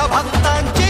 आता भक्तांची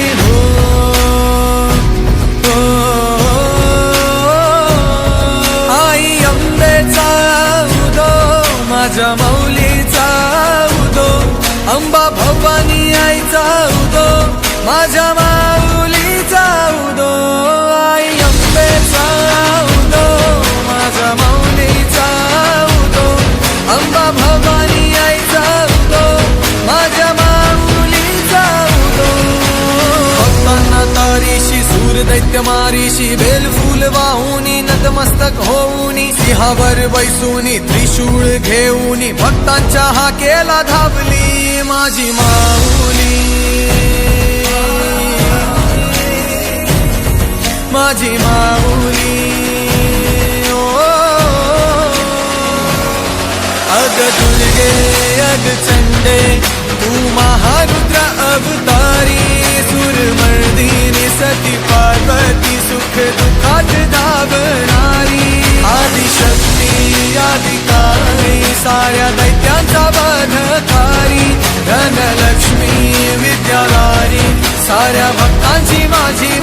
माझ्या माऊलीचा उदो आई अंबेचा उदो माझ्या माऊलीचा उदो अंबा भवानी आईचा उदो माझ्या माऊलीचा उदो. भक्तांना तारीशी सूर दैत्य मारीशी बेल फुल वाहुनी नतमस्तक होऊनी सिंहावर बैसूनी त्रिशूळ घेऊनी भक्तांच्या हाकेला धावली माझी माऊली. माझी माऊली. ओ अग दुर्गे अग चंडे तू महारुद्र अवतारी सुरमर्दिनी सती पार्वती सुख दुःखात धावणारी. आदिशक्ती आदिकारी साऱ्या दैत्यांचा बधकारी धनलक्ष्मी विद्याला साऱ्या भक्तांची माझी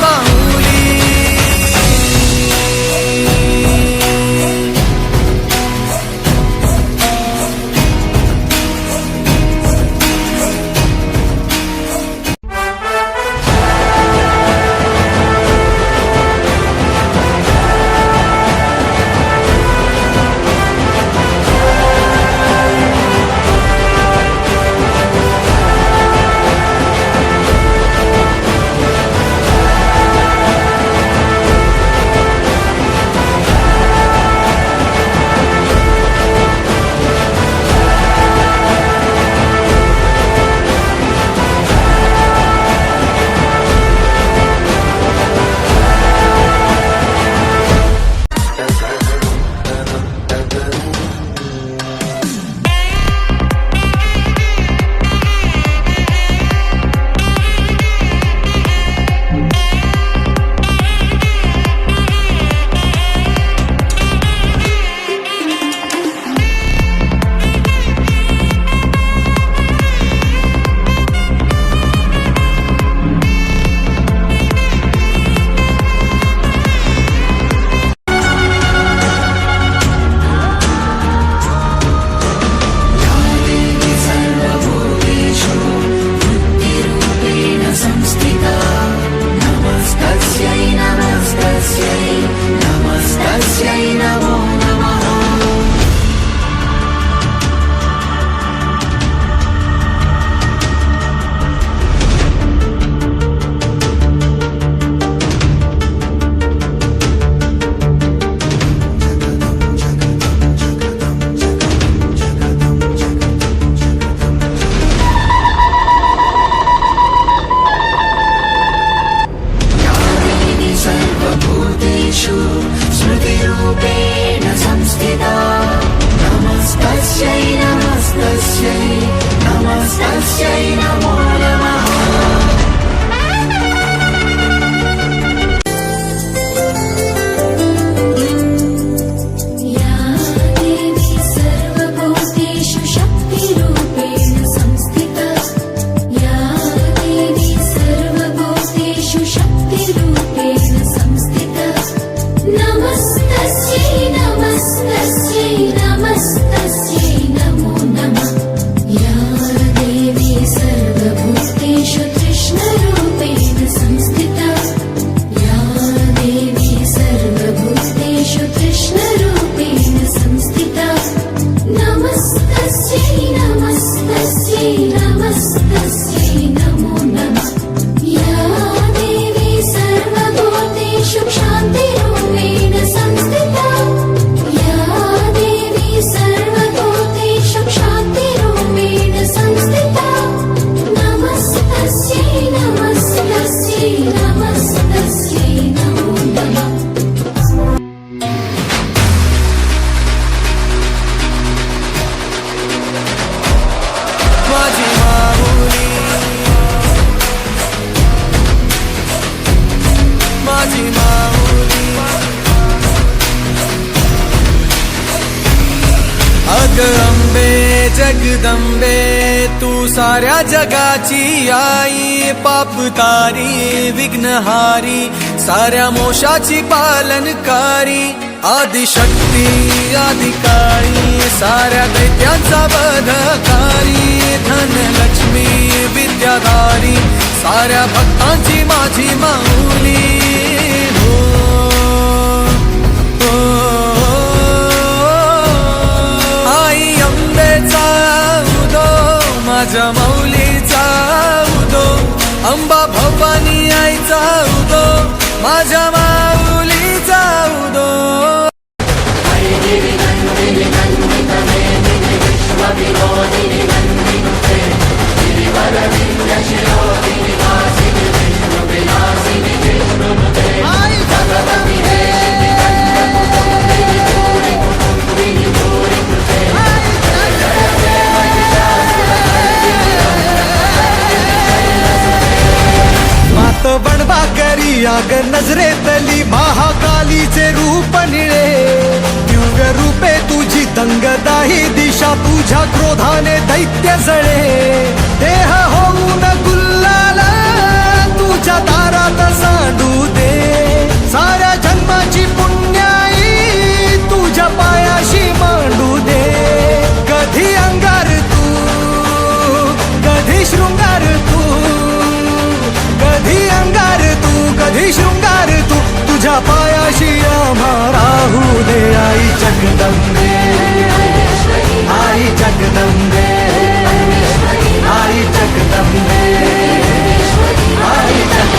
अंबे जगदंबे तू साऱ्या जगाची आई पाप तारी विघ्नहारी साऱ्या मोशाची पालनकारी आदिशक्ती आदिकाळी साऱ्या दैत्यांचा बधकारी धनलक्ष्मी विद्याधारी साऱ्या भक्तांची माझी माझ्या नजरेतली महाकालीचे रूप निळे. दिव्य रूपे तुझी दंगदाही दिशा तुझ्या क्रोधाने दैत्य जळे. देह होऊन गुल्लाला तुझ्या दारात सांडू दे. साऱ्या तू कधी शृंगार तू तुझ्या पायाशी आम्हा राहू दे आई जगदंबे. आई जगदंबे. आई जगदंबे. आई जगदंबे.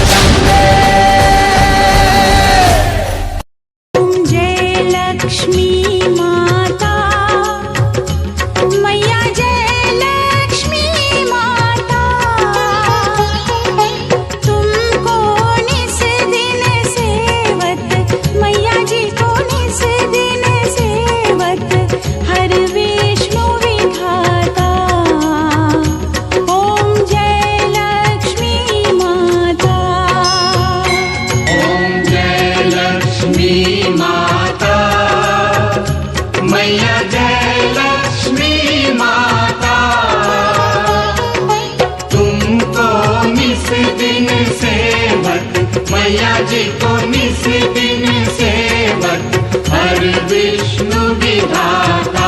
हर विष्णु विधाता